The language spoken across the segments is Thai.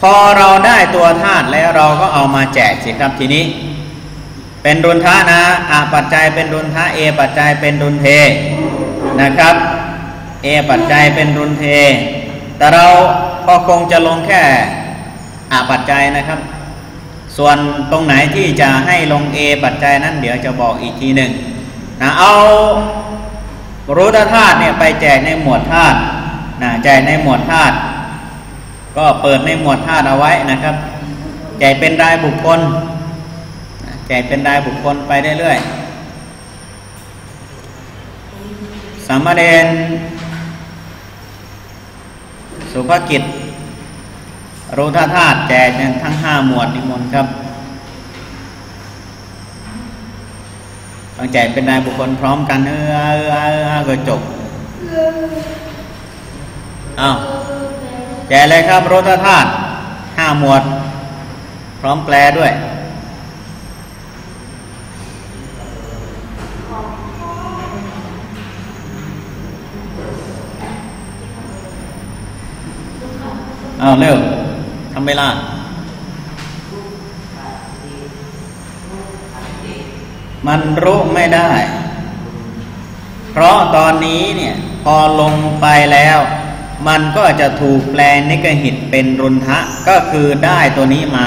พอเราได้ตัวธาตุแล้วเราก็เอามาแจกสิครับทีนี้ เป็นรุนทะนะอาปัจจัยเป็นรุนทะเอปัจจัยเป็นรุนเทนะครับเอปัจจัยเป็นรุนเท แต่เราก็คงจะลงแค่อาปัจจัยนะครับ ส่วนตรงไหนที่จะให้ลงเอปัจจัยนั้นเดี๋ยวจะบอกอีกทีหนึ่งนะเอารู้ธาตุเนี่ยไปแจกในหมวดธาตุนะแจกในหมวดธาตุ ก็เปิดในหมวดธาตุเอาไว้นะครับแจกเป็นรายบุคคลแจกเป็นรายบุคคลไปเรื่อยๆสามเณรสุภกิจรู้ธาธาตุแจกทั้งห้าหมวดนิมนต์ครับต้องแจกเป็นรายบุคคลพร้อมกันเออเออเออก็จบอ้าว แจกเลยครับรู้ธาธาตุห้าหมวด พร้อมแปลด้วยเอาเร็วทำเวลามันรู้ไม่ได้ เพราะตอนนี้เนี่ย พอลงไปแล้ว มันก็จะถูกแปลนิกหิตเป็นรุนทะก็คือได้ตัวนี้มา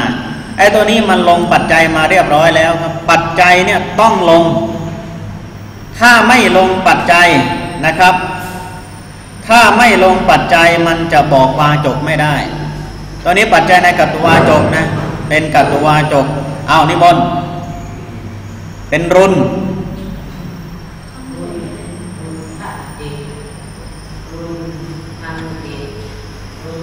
ไอ้ตัวนี้มันลงปัจจัยมาเรียบร้อยแล้วครับ ปัจจัยเนี่ยต้องลง ถ้าไม่ลงปัจจัยนะครับ ถ้าไม่ลงปัจจัยมันจะบอกวาจกไม่ได้ ตอนนี้ปัจจัยในกัตวาจกนะ เป็นกัตวาจกอ้าวนิมนเป็นรุน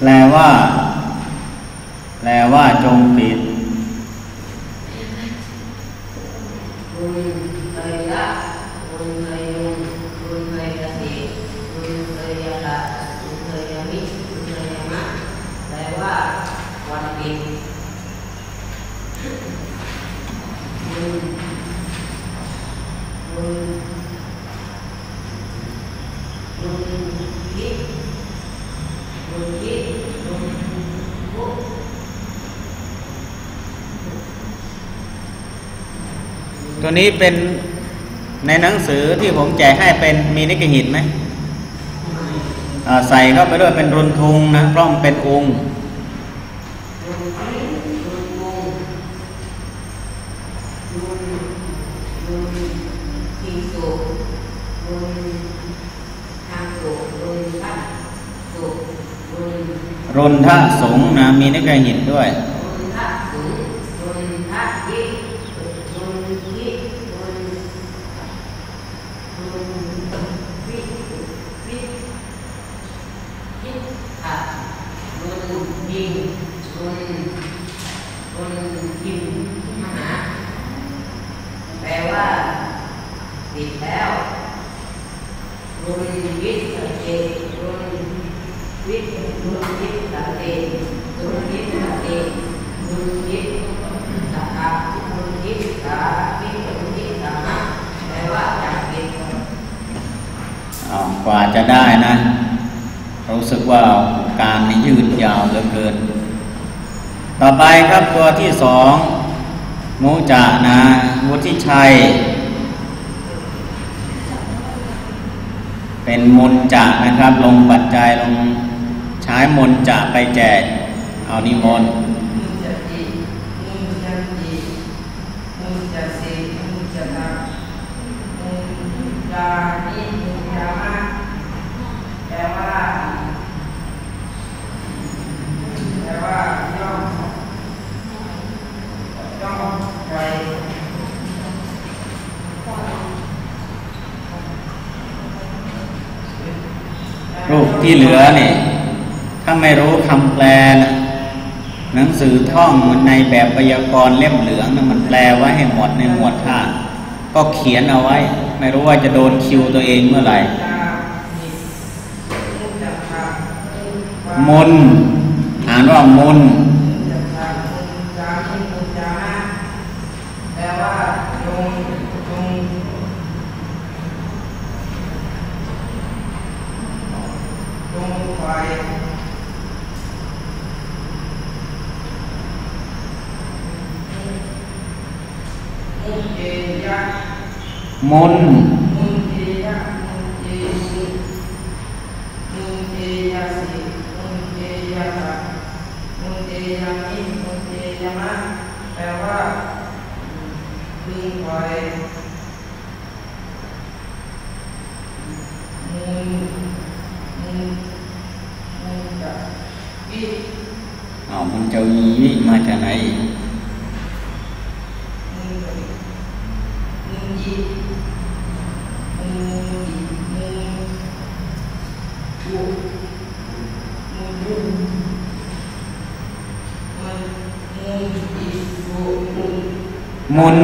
แปลว่า แปลว่าจงปิด ตัวนี้เป็นในหนังสือที่ผมแจกให้เป็นมีนิกหิตไหมใส่เข้าไปด้วยเป็นรุนทุงนะพราะมันเป็นองค์รุนทะสงนะมีนิกหิตด้วยแปลว่าติดแล้วรุนวิทย์สังเกตรุนวิทย์รุนวิทย์สังเกตรุนวิทย์สังเกตรุนวิทย์สังกัดรุนวิทย์สาวิทย์รุนวิทย์สังกัดแปลว่าจักเก็ต อ้าวกว่าจะได้นะ รู้สึกว่าการนี้ยืดยาวเหลือเกิน ต่อไปครับตัวที่สองมูจานะวุฒิชัย เป็นมนจะนะครับ ลงปัจจัยลงใช้มนจะไปแจกเอานิมนต์ มุจติมุจันติมุจสิมุจตะมุจานิมุจามะแปลว่าแปลว่าย่อมย่อมไว้ รูป ที่เหลือเนี่ยถ้าไม่รู้คำแปลนะหนังสือท่องมันในแบบไวยากรณ์เล่มเหลืองนะมันแปลไว้ให้หมดในหมวดท่าก็เขียนเอาไว้ ไม่รู้ว่าจะโดนคิวตัวเองเมื่อไหร่มนอ่านว่ามน จะทำมุจามิมุจามะแปลว่าจงจงจงไฟมุเจยะ มน มุเจยะมุเจยุมุเจยะสิมุเจยะตะมุเจยะมิมุเจยะมะแปลว่าพึงไฟมุนมุนมุนจะวิเอามันจะมีวิมาจากไหน มน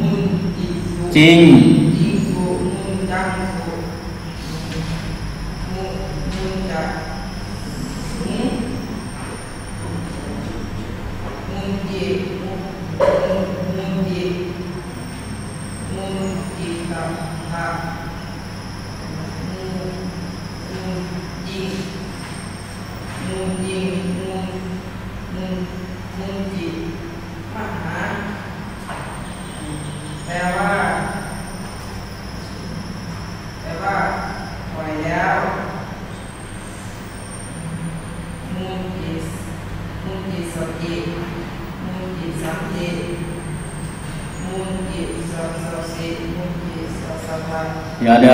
มุนยิสุจริงยิสุมุนจังสุมุนมุนจังมุนมุนยิมุนมุนยิมุนยิตังทามุนมุนยิมุนยิมุนมุนมุนยิมหา แปลว่าแปลว่าปล่อยแล้วมุนติสมุนติสติมุนติสัมติมุนติสัสสสิมุนติสัสสะภะ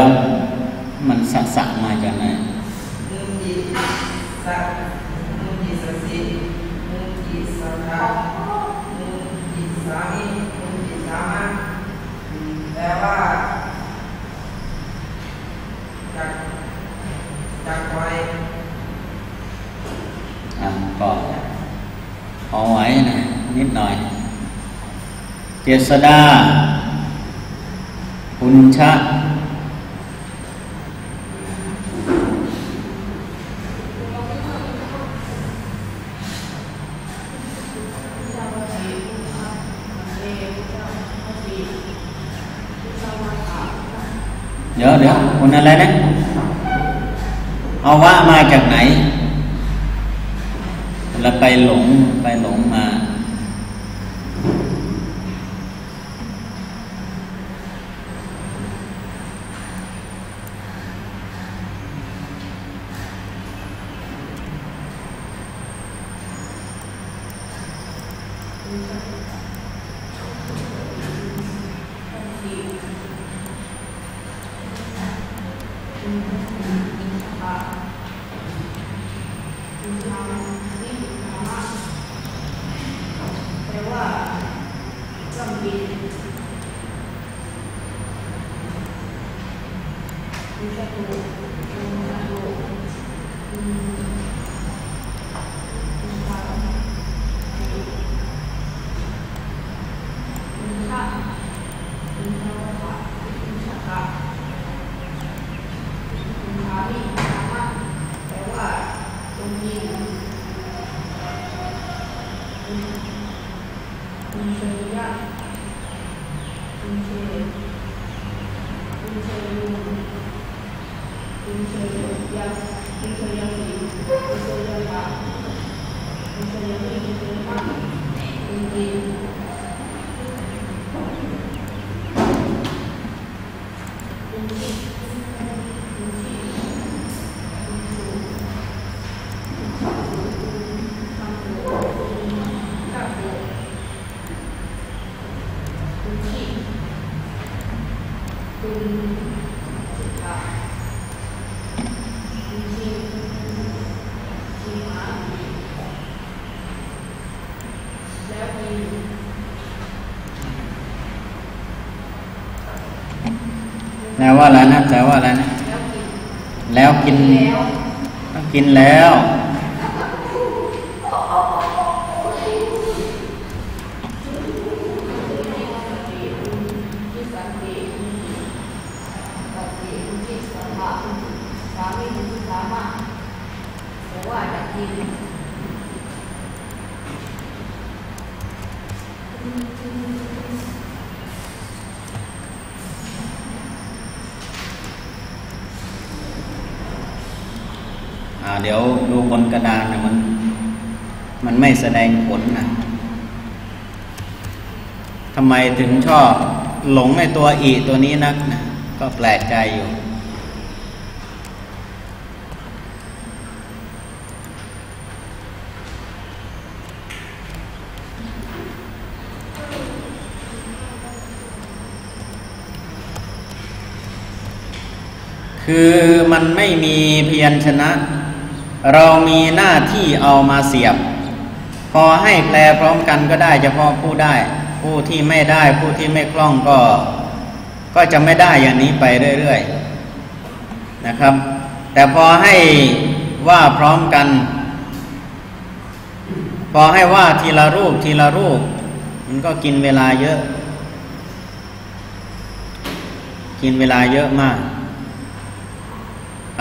เดี๋ยวมันสะสะมาจากไหนมุนติสัสมุนติสัสสิมุนติสัทธะมุนติสามิมุนติสามะแปลว่าจักจักไวอะก็เอไว้นะนิดหน่อย เจษดา คุณชะ เดี๋ยวเดี๋ยวคุณ อะไรนะเอาว่ามาจากไหนเราไปหลงไปหลง Bisa jadi di Jawa Barat, bisa jadi di -hmm. you. ว่าอะไรนะแปลว่าอะไรนะ แล้วกินแล้วกินแล้วกินแล้ว ที่สันติสันติที่สัมภะสามีที่สามารถแต่ว่าจะกิน อ่า เดี๋ยวดูบนกระดานนะมัน มันไม่แสดงผลนะทำไมถึงชอบหลงในตัวอีตัวนี้นักนะก็แปลกใจอยู่ คือมันไม่มีเพียัญชนะ เรามีหน้าที่เอามาเสียบ พอให้แปลพร้อมกันก็ได้เฉพาะผู้ได้ ผู้ที่ไม่ได้ผู้ที่ไม่คล่องก็ ก็จะไม่ได้อย่างนี้ไปเรื่อยๆนะครับ แต่พอให้ว่าพร้อมกัน พอให้ว่าทีละรูปทีละรูป มันก็กินเวลาเยอะ กินเวลาเยอะมาก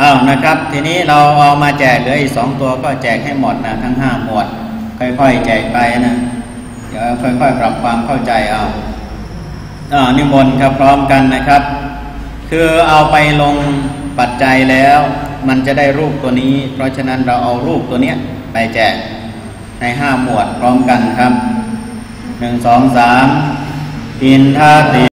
อ้าวนะครับ ทีนี้เราเอามาแจกเหลืออีกสองตัวก็แจกให้หมดนะทั้งห้าหมวด ค่อยๆ แจกไปนะเดี๋ยวค่อยๆปรับความเข้าใจเอาอ่านิมนต์ครับพร้อมกันนะครับ คือเอาไปลงปัจจัยแล้ว มันจะได้รูปตัวนี้ เพราะฉะนั้นเราเอารูปตัวเนี้ยไปแจกในห้าหมวดพร้อมกันครับหนึ่งสองสามอินทาติ